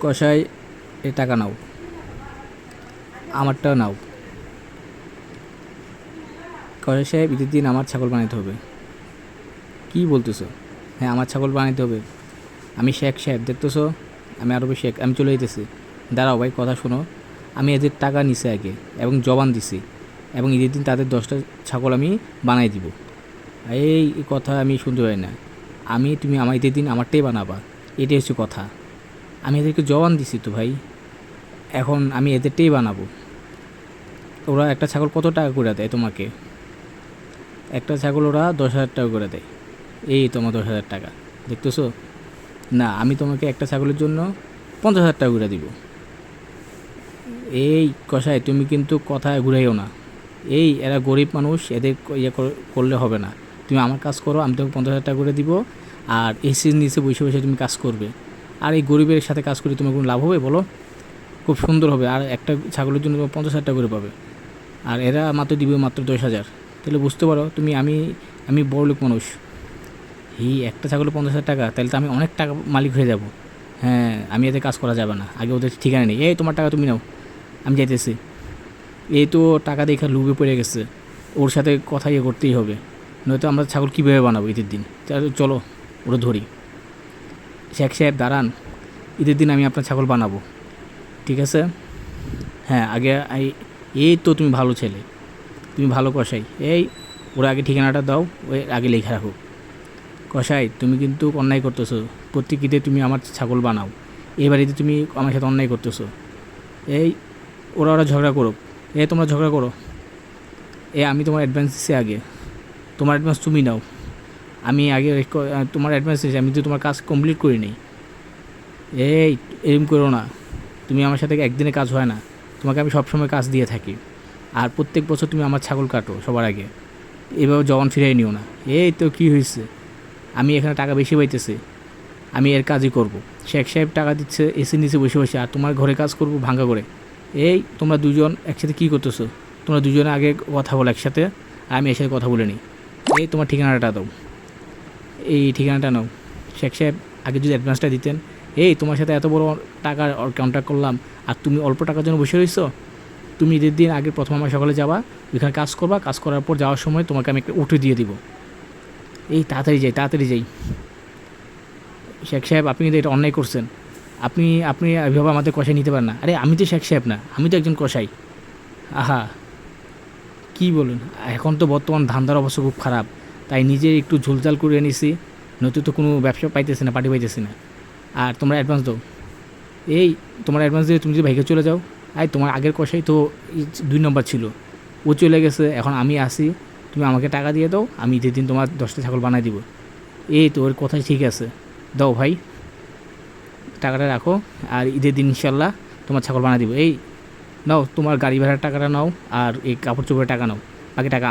কষাই এ টাকা নাও। আমারটা নাও। কষাই সাহেব, ঈদের দিন আমার ছাগল বানাইতে হবে। কি বলতেছো? হ্যাঁ আমার ছাগল বানাইতে হবে। আমি শেখ সাহেব, দেখতেছো? আমি আরও শেখ, আমি চলে যেতেছি দাঁড়াও ভাই, কথা শোনো। আমি এদের টাকা নিছি আগে এবং জবান দিছি এবং ঈদের দিন তাদের দশটা ছাগল আমি বানাই দিব। এই কথা আমি শুনতে পাই না। আমি, তুমি আমার ঈদের দিন আমারটাই বানাবা। এটাই হচ্ছে কথা। আমি এদেরকে জবান দিছি তো ভাই। এখন আমি এদেরটাই বানাবো। ওরা একটা ছাগল কত টাকা করে দেয় তোমাকে? একটা ছাগল ওরা দশ হাজার টাকা করে দেয়। এই তোমার দশ হাজার টাকা। দেখতেছো? না, আমি তোমাকে একটা ছাগলের জন্য পঞ্চাশ হাজার টাকা করে দিব। এই কষায় তুমি কিন্তু কথায় ঘুরাইও না। এই, এরা গরিব মানুষ, এদের ইয়ে কর- করলে হবে না। তুমি আমার কাজ করো, আমি তোমাকে পঞ্চাশ হাজার টাকা করে দিব। আর এসির নিচে বসে বসে তুমি কাজ করবে। আর এই গরিবের সাথে কাজ করে তোমার কোনো লাভ হবে বলো? খুব সুন্দর হবে। আর একটা ছাগলের জন্য তোমার পঞ্চাশ হাজার টাকা করে পাবে। আর এরা মাত্র দিবে মাত্র দশ হাজার। তাহলে বুঝতে পারো, তুমি আমি আমি বড় লোক মানুষ। এই একটা ছাগলের পঞ্চাশ হাজার টাকা, তাহলে তো আমি অনেক টাকা মালিক হয়ে যাব। হ্যাঁ আমি এতে কাজ করা যাবে না। আগে ওদের ঠিকানা নেই। এই তোমার টাকা তুমি নাও। আমি যাইতেছি। এই তো টাকা দেখে লুবে পড়ে গেছে। ওর সাথে কথা ইয়ে করতেই হবে। নয়তো আমরা ছাগল কীভাবে বানাবো ঈদের দিন? তাহলে চলো, ওরা ধরি। শেখ সাহেব, দাঁড়ান। ঈদের দিন আমি আপনার ছাগল বানাবো। ঠিক আছে? হ্যাঁ আগে এই- তো তুমি ভালো ছেলে। তুমি ভালো কষাই এই, ওরা আগে ঠিকানাটা দাও ওই আগে লেখা রাখো। কষাই তুমি কিন্তু অন্যায় করতেছো। প্রত্যেক ঈদে তুমি আমার ছাগল বানাও। এবার ঈদে তুমি আমার সাথে অন্যায় করতেছো। এই, ওরা ওরা ঝগড়া করো এ তোমরা ঝগড়া করো। এ আমি তোমার অ্যাডভান্স দিচ্ছি আগে। তোমার অ্যাডভান্স তুমি নাও। আমি আগে তোমার অ্যাডভান্স দিয়েছি আমি তো তোমার কাজ কমপ্লিট করি নি এই, এরম করো না। তুমি আমার সাথে একদিনে কাজ হয় না। তোমাকে আমি সবসময় কাজ দিয়ে থাকি। আর প্রত্যেক বছর তুমি আমার ছাগল কাটো সবার আগে। এভাবে জবান ফিরাই নিও না। এই তো কী হয়েছে? আমি এখানে টাকা বেশি পাইতেছি। আমি এর কাজই করব। শেখ সাহেব টাকা দিচ্ছে এসি নিচে বসে বসে, আর তোমার ঘরে কাজ করব ভাঙ্গা করে। এই, তোমরা দুজন একসাথে কী করতেছো? তোমরা দুজনে আগে কথা বলো একসাথে, আর আমি এর সাথে কথা বলে নিই। এই, তোমার ঠিকানাটা দাও। এই ঠিকানাটা নাও। শেখ সাহেব, আগে যদি অ্যাডভান্সটা দিতেন এই তোমার সাথে এত বড় টাকার কন্ট্যাক্ট করলাম, আর তুমি অল্প টাকার জন্য বসে রয়েছো তুমি ঈদের দিন আগে প্রথম আমার সকালে যাবা, ওইখানে কাজ করবা, কাজ করার পর যাওয়ার সময় তোমাকে আমি একটা উঠে দিয়ে দিব। এই তাড়াতাড়ি যাই তাড়াতাড়ি যাই। শেখ সাহেব, আপনি কিন্তু এটা অন্যায় করছেন। আপনি আপনি এভাবে আমাদের কষাই নিতে পারেন না। আরে, আমি তো শেখ সাহেব না, আমি তো একজন কষাই আহা, কি বলুন, এখন তো বর্তমান ধান্দার অবস্থা খুব খারাপ। তাই নিজে একটু ঝুলঝাল করে নিছি নয়তো তো কোনো ব্যবসা পাইতেছি না, পার্টি পাইতেছি না। আর তোমরা অ্যাডভান্স দাও। এই, তোমার অ্যাডভান্স দিয়ে তুমি যদি ভাইকে চলে যাও, আই, তোমার আগের কষাই তো দুই নম্বর ছিল। ও চলে গেছে, এখন আমি আসি তুমি আমাকে টাকা দিয়ে দাও, আমি ঈদের দিন তোমার দশটা ছাগল বানাই দিব। এই তো ওর কথাই ঠিক আছে। দাও ভাই। টাকাটা রাখো, আর ঈদের দিন ইনশাল্লাহ তোমার ছাগল বানাই দিব। এই, নাও, তোমার গাড়ি ভাড়ার টাকাটা নাও, আর এই কাপড় চোপড়ের টাকা নাও। বাকি টাকা।